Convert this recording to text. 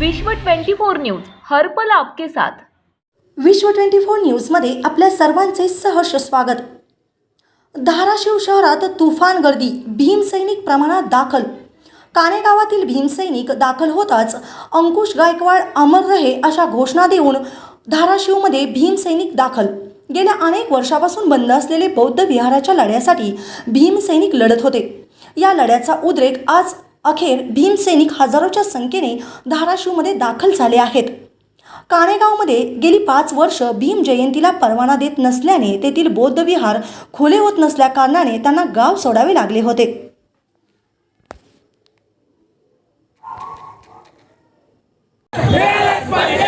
विश्व 24 न्यूज हर्पल आपके साथ. विश्व ट्वेंटी फोर न्यूजमध्ये आपल्या सर्वांचे सहर्ष स्वागत. धाराशिव शहरात तुफान गर्दी भीमसैनिक प्रमाणात दाखल. कानेगावातील भीमसैनिक दाखल होताच अंकुश गायकवाड अमर रहे अशा घोषणा देऊन धाराशिवमध्ये भीमसैनिक दाखल. गेल्या अनेक वर्षापासून बंद असलेले बौद्ध विहाराच्या लढ्यासाठी भीमसैनिक लढत होते. या लढ्याचा उद्रेक आज अखेर भीमसैनिक हजारोच्या संख्येने धाराशिवमध्ये दाखल झाले आहेत. काणेगावमध्ये गेली पाच वर्ष भीम जयंतीला परवाना देत नसल्याने तेथील बौद्ध विहार खुले होत नसल्याकारणाने त्यांना गाव सोडावे लागले होते. गोदविहार